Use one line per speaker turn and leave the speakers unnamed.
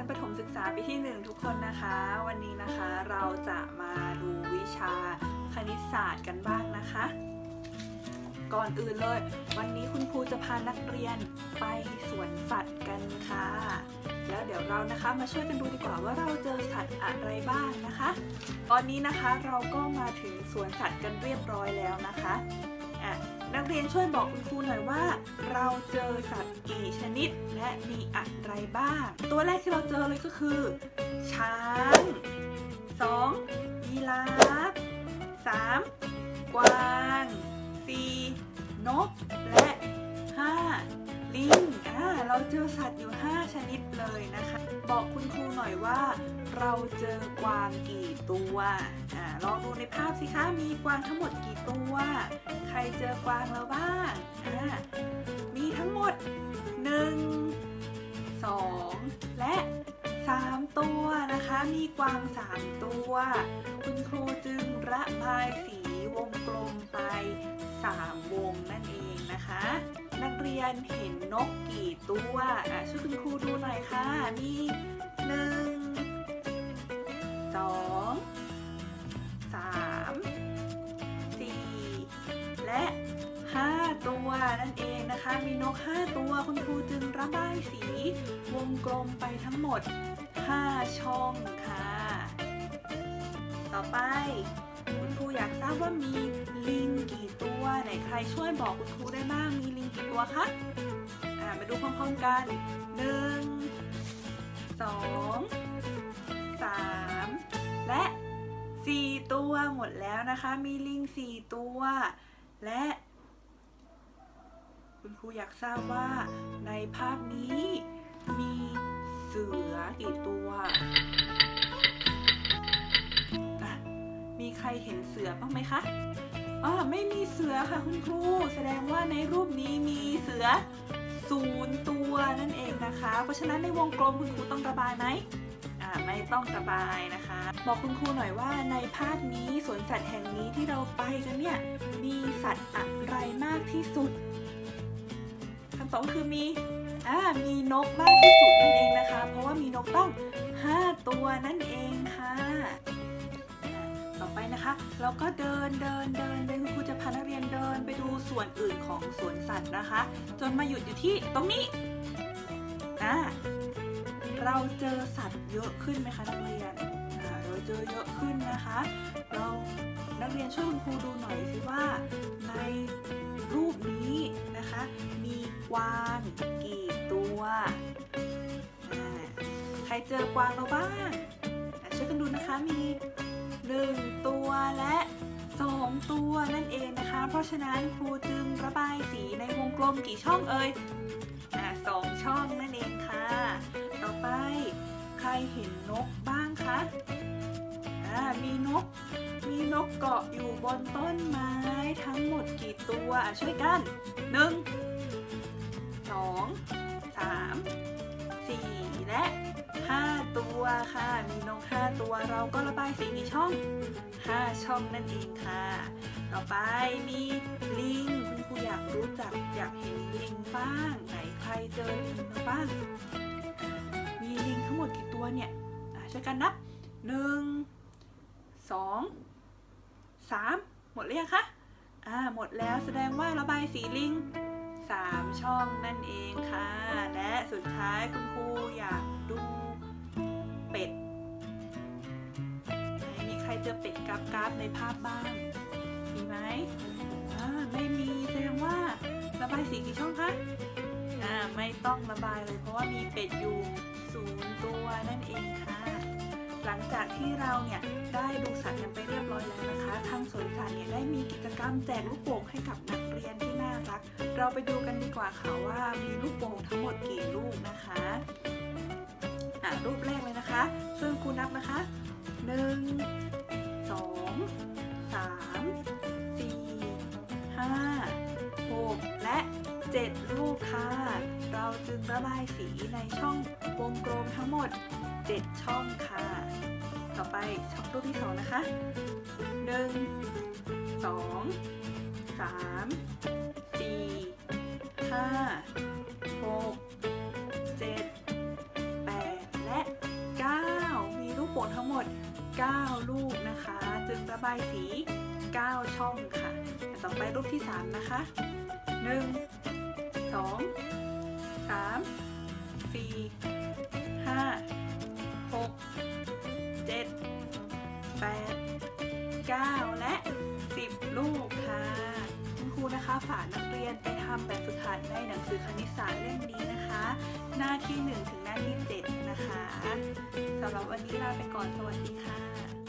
ชั้นประถมศึกษาปีที่ 1 ทุกคนนะคะ วันนี้นะคะเราจะมาดูวิชาคณิตศาสตร์กันบ้างนะคะ ก่อนอื่นเลย วันนี้คุณครูจะพานักเรียนไปสวนสัตว์กันค่ะ แล้วเดี๋ยวเรานะคะมาช่วยกันดูดีกว่าว่าเราเจอสัตว์อะไรบ้างนะคะ ตอนนี้นะคะเราก็มาถึงสวนสัตว์กันเรียบร้อยแล้วนะคะ อะนักเรียนช่วยบอกคุณครูหน่อยว่า เราเจอสัตว์กี่ชนิดและมีอะไรบ้าง ตัวแรกที่เราเจอเลยก็คือ ช้าง 2. ยีราฟ 3. กวาง 4. นกและ เราเจอสัตว์อยู่ 5 ชนิดเลยนะคะ บอกคุณครูหน่อยว่า เราเจอกวางกี่ตัวอ่าลองดูในภาพสิคะมีกวางทั้งหมดกี่ตัว ใครเจอกวางแล้วบ้างอ่ามีทั้งหมด 1 2 และ 3 ตัวนะคะ มีกวาง 3 ตัว คุณครูจึงระบายสีวงกลมไป 3 วงนั่นเองนะคะ นักเรียนเห็นนกกี่ตัวอะช่วยคุณครูดูหน่อยค่ะ มีหนึ่งสองสามสี่และห้าตัวนั่นเองนะคะ มีนก5ตัวคุณครูจึงระบายสีวงกลมไปทั้งหมด5ช่องค่ะ ต่อไป คุณครูอยากทราบว่ามีลิงกี่ตัวไหนใครช่วยบอกคุณครูได้บ้างมีลิงกี่ตัวคะอ่ามาดูพร้อมๆกันหนึ่งสองสามและสี่ตัวหมดแล้วนะคะ มีลิงสี่ตัว และ คุณครูอยากทราบว่าในภาพนี้มีเสือกี่ตัว มีใครเห็นเสือบ้างไหมคะอ๋อไม่มีเสือค่ะคุณครู แสดงว่าในรูปนี้มีเสือศูนย์ตัวนั่นเองนะคะ เพราะฉะนั้นในวงกลมคุณครูต้องระบายไหมอ่าไม่ต้องระบายนะคะ บอกคุณครูหน่อยว่าในภาพนี้สวนสัตว์แห่งนี้ที่เราไปกันเนี่ยมีสัตว์อะไรมากที่สุดคำตอบคือมีอ่ามีนกมากที่สุดนั่นเองนะคะ เพราะว่ามีนกตั้ง5ตัวนั่นเองค่ะ นะคะเราก็เดินเดินเดินไปคุณครูจะพานักเรียนเดินไปดูส่วนอื่นของสวนสัตว์นะคะ จนมาหยุดอยู่ที่ตรงนี้อ่าเราเจอสัตว์เยอะขึ้นไหมคะนักเรียนอ่าเราเจอเยอะขึ้นนะคะ เรานักเรียนช่วยคุณครูดูหน่อยสิว่าในรูปนี้นะคะ มีกวางกี่ตัวใครเจอกวางเราบ้างช่วยกันดูนะคะมี 1 ตัวและ 2 ตัวนั่นเองนะคะ เพราะฉะนั้นครูจึงระบายสีในวงกลมกี่ช่องเอ่ยอ่าสองช่องนั่นเองค่ะ ต่อไปใครเห็นนกบ้างคะอ่ามีนก มีนกเกาะอยู่บนต้นไม้ทั้งหมดกี่ตัวช่วยกันหนึ่งสองสามสี่และห้าตัวค่ะมีน กห้าตัวเราก็ระบายสีกี่ช่องห้าช่องนั่นเองค่ะ ต่อไปมีลิงคุณครูอยากรู้จักอยากเห็นลิงบ้าง ไหนใครเจอลิงมาบ้าง มีลิงทั้งหมดกี่ตัวเนี่ยอะช่วยกันนับหนึ่งสองสามหมดหรือยังคะอ่าหมดแล้วแสดงว่าระบายสีลิงสามช่องนั่นเองค่ะ และสุดท้ายคุณครูอยาก ดกราบกราบในภาพบ้าง มีไหมไม่มีแสดงว่าระบายสีกี่ช่องคะอ่าไม่ต้องระบายเลยเพราะว่ามีเป็ดอยู่ศูนย์ตัวนั่นเองค่ะ หลังจากที่เราเนี่ยได้ดูสัตว์กันไปเรียบร้อยแล้วนะคะ ทางสวนสัตว์เนี่ยได้มีกิจกรรมแจกลูกโป่งให้กับนักเรียนที่น่ารัก เราไปดูกันดีกว่าค่ะว่ามีลูกโป่งทั้งหมดกี่ลูกนะคะอ่ารูปแรกเลยนะคะช่วยครูนับนะคะหนึ่ง สองสามสี่ห้าหกและ7ลูกค่ะ เราจึงระบายสีในช่องวงกลมทั้งหมด 7 ช่องค่ะ ต่อไปช่องรูปที่2นะคะ1 2 3 4 5 6 7 8และ รูกนะคะ จึงระบายสี 9 ช่องค่ะต่อไปรูปที่ 3 นะคะ 1 2 3 4านักเรียนไปทำแบบฝึกหัดในหนังสือคณิตศาสตร์เล่มนี้นะคะ หน้าที่ 1 ถึงหน้าที่ 7 นะคะสำหรับวันนี้ลาไปก่อนสวัสดีค่ะ